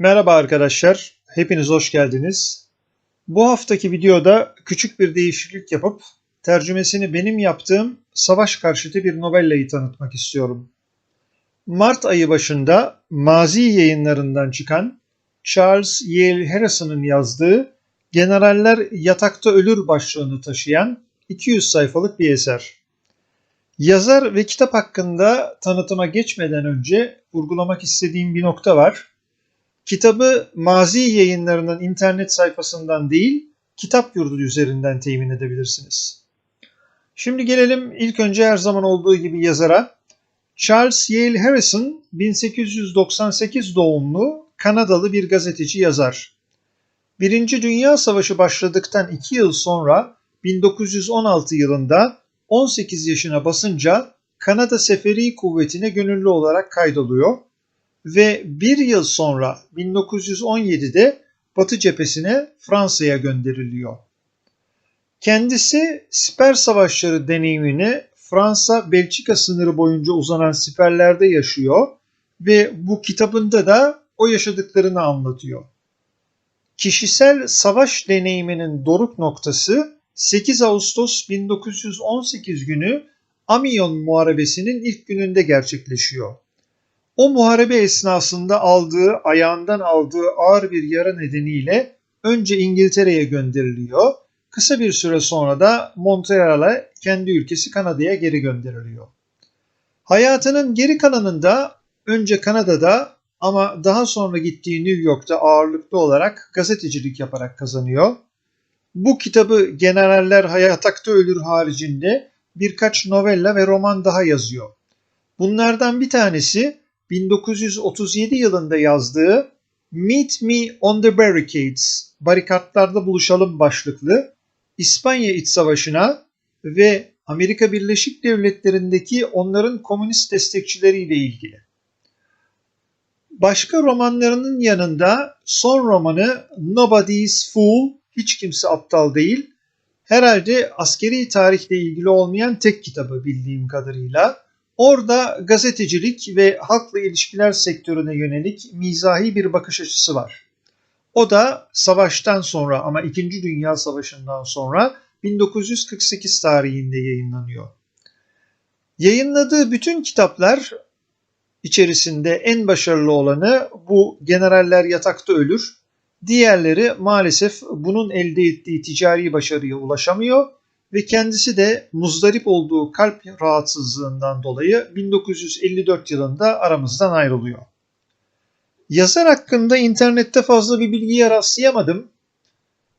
Merhaba arkadaşlar, hepiniz hoş geldiniz. Bu haftaki videoda küçük bir değişiklik yapıp tercümesini benim yaptığım savaş karşıtı bir novellayı tanıtmak istiyorum. Mart ayı başında Mazi yayınlarından çıkan Charles Yale Harrison'ın yazdığı Generaller Yatakta Ölür başlığını taşıyan 200 sayfalık bir eser. Yazar ve kitap hakkında tanıtıma geçmeden önce vurgulamak istediğim bir nokta var. Kitabı Mazi yayınlarının internet sayfasından değil, kitap yurdu üzerinden temin edebilirsiniz. Şimdi gelelim ilk önce her zaman olduğu gibi yazara. Charles Yale Harrison 1898 doğumlu Kanadalı bir gazeteci yazar. Birinci Dünya Savaşı başladıktan iki yıl sonra 1916 yılında 18 yaşına basınca Kanada Seferi Kuvveti'ne gönüllü olarak kaydoluyor ve bir yıl sonra 1917'de Batı cephesine Fransa'ya gönderiliyor. Kendisi siper savaşları deneyimini Fransa-Belçika sınırı boyunca uzanan siperlerde yaşıyor ve bu kitabında da o yaşadıklarını anlatıyor. Kişisel savaş deneyiminin doruk noktası 8 Ağustos 1918 günü Amiens Muharebesi'nin ilk gününde gerçekleşiyor. O muharebe esnasında aldığı, ayağından aldığı ağır bir yara nedeniyle önce İngiltere'ye gönderiliyor. Kısa bir süre sonra da Montreal'a kendi ülkesi Kanada'ya geri gönderiliyor. Hayatının geri kalanında önce Kanada'da ama daha sonra gittiği New York'ta ağırlıklı olarak gazetecilik yaparak kazanıyor. Bu kitabı Generaller Hayatakta Ölür haricinde birkaç novella ve roman daha yazıyor. Bunlardan bir tanesi 1937 yılında yazdığı Meet Me on the Barricades, barikatlarda buluşalım başlıklı İspanya İç Savaşı'na ve Amerika Birleşik Devletleri'ndeki onların komünist destekçileriyle ilgili. Başka romanlarının yanında son romanı Nobody's Fool, hiç kimse aptal değil, herhalde askeri tarihle ilgili olmayan tek kitabı bildiğim kadarıyla. Orada gazetecilik ve halkla ilişkiler sektörüne yönelik mizahi bir bakış açısı var. O da savaştan sonra ama 2. Dünya Savaşı'ndan sonra 1948 tarihinde yayınlanıyor. Yayınladığı bütün kitaplar içerisinde en başarılı olanı bu Generaller Yatakta Ölür. Diğerleri maalesef bunun elde ettiği ticari başarıya ulaşamıyor ve kendisi de muzdarip olduğu kalp rahatsızlığından dolayı 1954 yılında aramızdan ayrılıyor. Yazar hakkında internette fazla bir bilgiye rastlayamadım.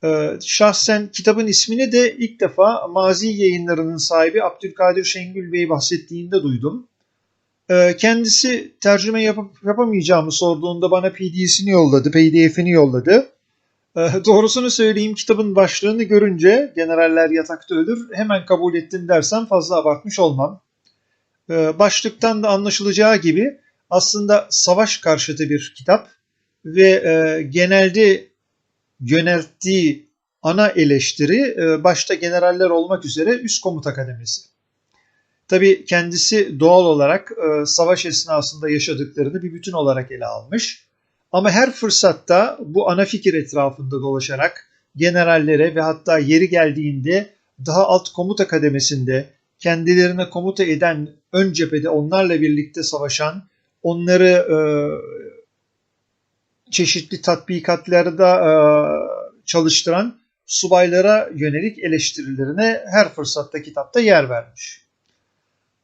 Ee, şahsen kitabın ismini de ilk defa Mazi yayınlarının sahibi Abdülkadir Şengül Bey bahsettiğinde duydum. Ee, kendisi tercüme yapıp yapamayacağımı sorduğunda bana PDF'sini yolladı, PDF'ini yolladı. Ee, doğrusunu söyleyeyim kitabın başlığını görünce generaller yatakta ölür hemen kabul ettim dersem fazla abartmış olmam. Ee, başlıktan da anlaşılacağı gibi aslında savaş karşıtı bir kitap ve e, genelde yönelttiği ana eleştiri e, başta generaller olmak üzere üst komuta kademesi. Tabi kendisi doğal olarak e, savaş esnasında yaşadıklarını bir bütün olarak ele almış ama her fırsatta bu ana fikir etrafında dolaşarak generallere ve hatta yeri geldiğinde daha alt komuta kademesinde kendilerine komuta eden ön cephede onlarla birlikte savaşan, onları e, çeşitli tatbikatlarda e, çalıştıran subaylara yönelik eleştirilerine her fırsatta kitapta yer vermiş.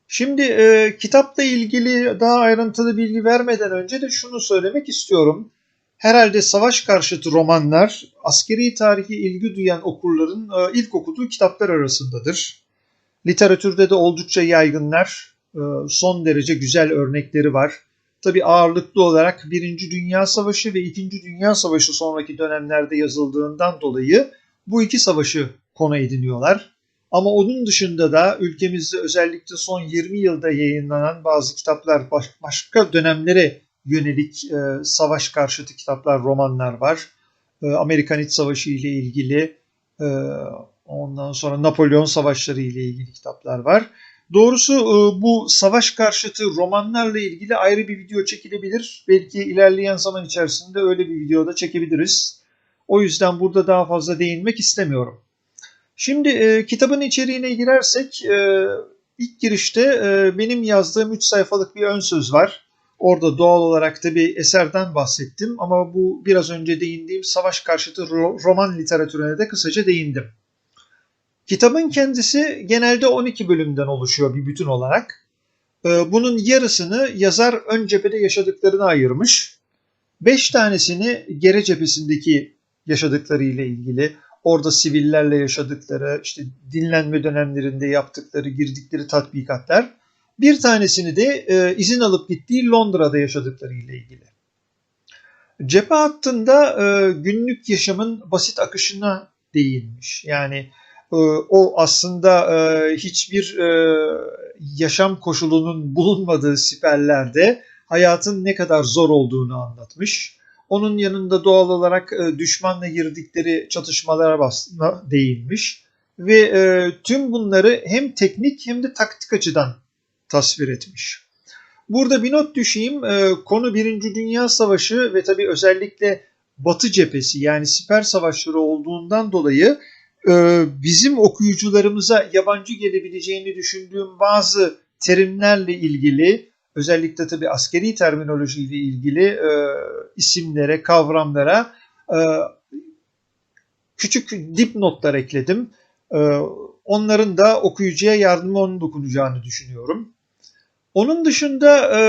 Şimdi e, kitapla ilgili daha ayrıntılı bilgi vermeden önce de şunu söylemek istiyorum. Herhalde savaş karşıtı romanlar askeri tarihi ilgi duyan okurların e, ilk okuduğu kitaplar arasındadır. Literatürde de oldukça yaygınlar. E, son derece güzel örnekleri var. Tabi ağırlıklı olarak Birinci Dünya Savaşı ve İkinci Dünya Savaşı sonraki dönemlerde yazıldığından dolayı bu iki savaşı konu ediniyorlar. Ama onun dışında da ülkemizde özellikle son 20 yılda yayınlanan bazı kitaplar başka dönemlere yönelik e, savaş karşıtı kitaplar, romanlar var. E, Amerikan İç Savaşı ile ilgili, e, ondan sonra Napolyon Savaşları ile ilgili kitaplar var. Doğrusu e, bu savaş karşıtı romanlarla ilgili ayrı bir video çekilebilir. Belki ilerleyen zaman içerisinde öyle bir video da çekebiliriz. O yüzden burada daha fazla değinmek istemiyorum. Şimdi e, kitabın içeriğine girersek e, ilk girişte e, benim yazdığım 3 sayfalık bir ön söz var. Orada doğal olarak da bir eserden bahsettim ama bu biraz önce değindiğim savaş karşıtı ro- roman literatürüne de kısaca değindim. Kitabın kendisi genelde 12 bölümden oluşuyor bir bütün olarak. Ee, Bunun yarısını yazar ön cephede yaşadıklarını ayırmış. 5 tanesini gere cephesindeki yaşadıkları ile ilgili, orada sivillerle yaşadıkları, işte dinlenme dönemlerinde yaptıkları, girdikleri tatbikatlar. Bir tanesini de e, izin alıp gittiği Londra'da yaşadıkları ile ilgili. Cephe hattında e, günlük yaşamın basit akışına değinmiş. Yani e, o aslında e, hiçbir e, yaşam koşulunun bulunmadığı siperlerde hayatın ne kadar zor olduğunu anlatmış. Onun yanında doğal olarak e, düşmanla girdikleri çatışmalara değinmiş ve e, tüm bunları hem teknik hem de taktik açıdan tasvir etmiş. Burada bir not düşeyim. E, konu Birinci Dünya Savaşı ve tabii özellikle Batı cephesi yani siper savaşları olduğundan dolayı bizim okuyucularımıza yabancı gelebileceğini düşündüğüm bazı terimlerle ilgili özellikle tabii askeri terminolojiyle ilgili e, isimlere, kavramlara e, küçük dipnotlar ekledim. E, onların da okuyucuya yardımı dokunacağını düşünüyorum. Onun dışında e,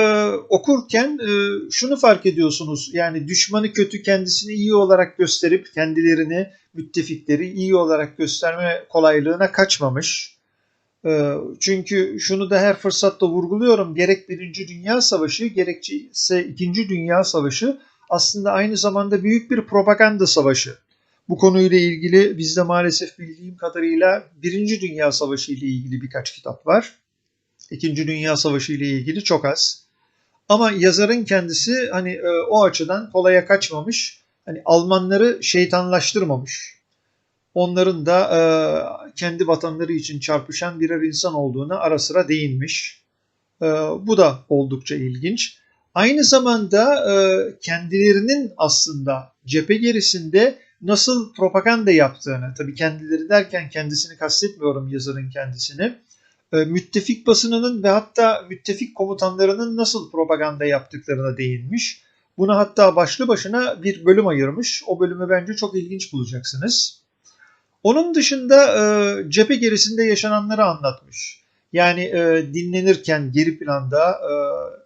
okurken e, şunu fark ediyorsunuz. Yani düşmanı kötü kendisini iyi olarak gösterip kendilerini müttefikleri iyi olarak gösterme kolaylığına kaçmamış. E, çünkü şunu da her fırsatta vurguluyorum. Gerek Birinci Dünya Savaşı gerekse İkinci Dünya Savaşı aslında aynı zamanda büyük bir propaganda savaşı. Bu konuyla ilgili bizde maalesef bildiğim kadarıyla Birinci Dünya Savaşı ile ilgili birkaç kitap var. İkinci Dünya Savaşı ile ilgili çok az. Ama yazarın kendisi hani e, o açıdan kolaya kaçmamış. Hani Almanları şeytanlaştırmamış. Onların da e, kendi vatanları için çarpışan birer insan olduğuna ara sıra değinmiş. E, bu da oldukça ilginç. Aynı zamanda e, kendilerinin aslında cephe gerisinde nasıl propaganda yaptığını, tabii kendileri derken kendisini kastetmiyorum yazarın kendisini, e, müttefik basınının ve hatta müttefik komutanlarının nasıl propaganda yaptıklarına değinmiş. Buna hatta başlı başına bir bölüm ayırmış. O bölümü bence çok ilginç bulacaksınız. Onun dışında e, cephe gerisinde yaşananları anlatmış. Yani e, dinlenirken geri planda e,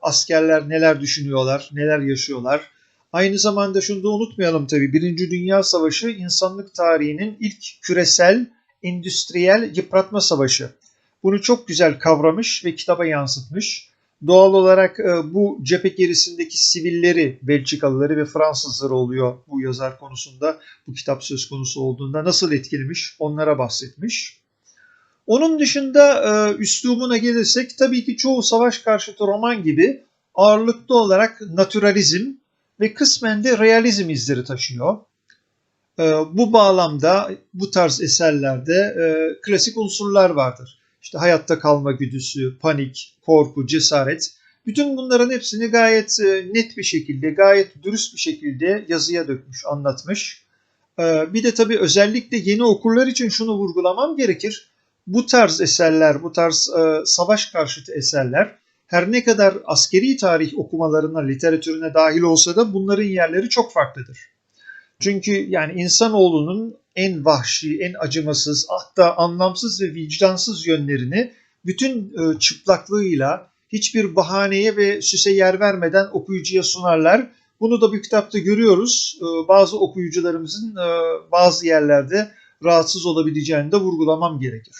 askerler neler düşünüyorlar, neler yaşıyorlar. Aynı zamanda şunu da unutmayalım tabii. Birinci Dünya Savaşı insanlık tarihinin ilk küresel, endüstriyel yıpratma savaşı. Bunu çok güzel kavramış ve kitaba yansıtmış. Doğal olarak e, bu cephe gerisindeki sivilleri, Belçikalıları ve Fransızları oluyor bu yazar konusunda, bu kitap söz konusu olduğunda nasıl etkilemiş onlara bahsetmiş. Onun dışında e, üslubuna gelirsek tabii ki çoğu savaş karşıtı roman gibi ağırlıklı olarak naturalizm ve kısmen de realizm izleri taşıyor. E, bu bağlamda bu tarz eserlerde klasik unsurlar vardır işte hayatta kalma güdüsü, panik, korku, cesaret. Bütün bunların hepsini gayet e, net bir şekilde, gayet dürüst bir şekilde yazıya dökmüş, anlatmış. E, bir de tabii özellikle yeni okurlar için şunu vurgulamam gerekir. Bu tarz eserler, bu tarz e, savaş karşıtı eserler her ne kadar askeri tarih okumalarına, literatürüne dahil olsa da bunların yerleri çok farklıdır. Çünkü yani insanoğlunun en vahşi, en acımasız, hatta anlamsız ve vicdansız yönlerini bütün e, çıplaklığıyla hiçbir bahaneye ve süse yer vermeden okuyucuya sunarlar. Bunu da bu kitapta görüyoruz. E, bazı okuyucularımızın e, bazı yerlerde rahatsız olabileceğini de vurgulamam gerekir.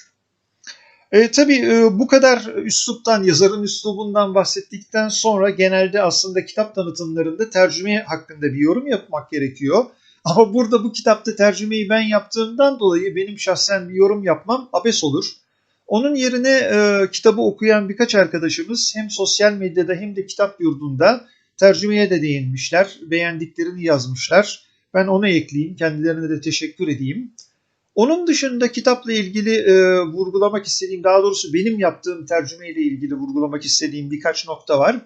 E, tabii bu kadar üsluptan, yazarın üslubundan bahsettikten sonra genelde aslında kitap tanıtımlarında tercüme hakkında bir yorum yapmak gerekiyor. Ama burada bu kitapta tercümeyi ben yaptığımdan dolayı benim şahsen bir yorum yapmam abes olur. Onun yerine e, kitabı okuyan birkaç arkadaşımız hem sosyal medyada hem de kitap yurdunda tercümeye de değinmişler. Beğendiklerini yazmışlar. Ben onu ekleyeyim. Kendilerine de teşekkür edeyim. Onun dışında kitapla ilgili e, vurgulamak istediğim, daha doğrusu benim yaptığım tercümeyle ilgili vurgulamak istediğim birkaç nokta var.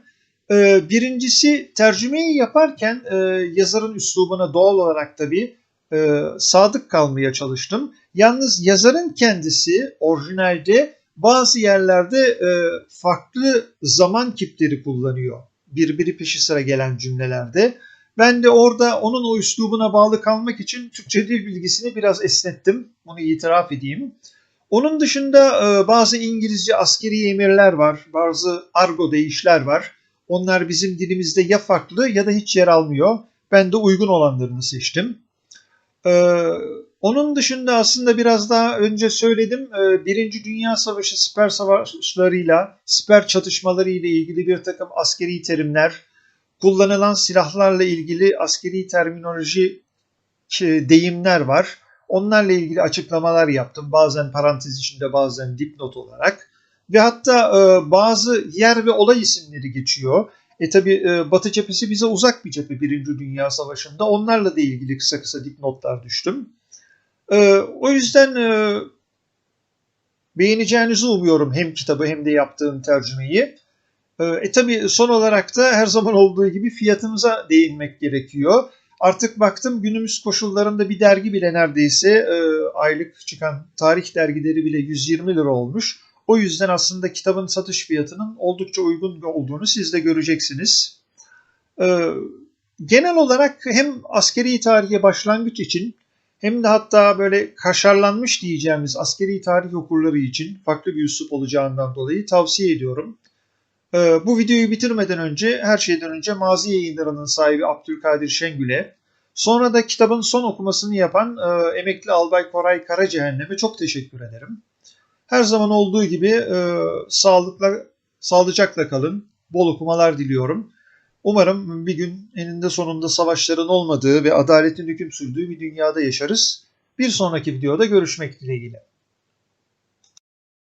E, birincisi tercümeyi yaparken e, yazarın üslubuna doğal olarak tabii e, sadık kalmaya çalıştım. Yalnız yazarın kendisi orijinalde bazı yerlerde e, farklı zaman kipleri kullanıyor. Birbiri peşi sıra gelen cümlelerde. Ben de orada onun o üslubuna bağlı kalmak için Türkçe dil bilgisini biraz esnettim. Bunu itiraf edeyim. Onun dışında e, bazı İngilizce askeri emirler var. Bazı argo deyişler var. Onlar bizim dilimizde ya farklı ya da hiç yer almıyor. Ben de uygun olanlarını seçtim. Ee, onun dışında aslında biraz daha önce söyledim. e, Birinci Dünya Savaşı siper savaşlarıyla, siper çatışmaları ile ilgili bir takım askeri terimler, kullanılan silahlarla ilgili askeri terminoloji deyimler var. Onlarla ilgili açıklamalar yaptım. Bazen parantez içinde bazen dipnot olarak. Ve hatta e, bazı yer ve olay isimleri geçiyor. E tabi e, Batı cephesi bize uzak bir cephe Birinci Dünya Savaşı'nda. Onlarla da ilgili kısa kısa dipnotlar düştüm. E, o yüzden e, beğeneceğinizi umuyorum hem kitabı hem de yaptığım tercümeyi. E, e tabi son olarak da her zaman olduğu gibi fiyatımıza değinmek gerekiyor. Artık baktım günümüz koşullarında bir dergi bile neredeyse e, aylık çıkan tarih dergileri bile 120 lira olmuş. O yüzden aslında kitabın satış fiyatının oldukça uygun olduğunu siz de göreceksiniz. Ee, genel olarak hem askeri tarihe başlangıç için hem de hatta böyle kaşarlanmış diyeceğimiz askeri tarih okurları için farklı bir üslup olacağından dolayı tavsiye ediyorum. Ee, bu videoyu bitirmeden önce her şeyden önce Mazi Yayınları'nın sahibi Abdülkadir Şengül'e sonra da kitabın son okumasını yapan e, emekli albay Koray Karacehennem'e çok teşekkür ederim. Her zaman olduğu gibi e, sağlıkla, sağlıcakla kalın. Bol okumalar diliyorum. Umarım bir gün eninde sonunda savaşların olmadığı ve adaletin hüküm sürdüğü bir dünyada yaşarız. Bir sonraki videoda görüşmek dileğiyle.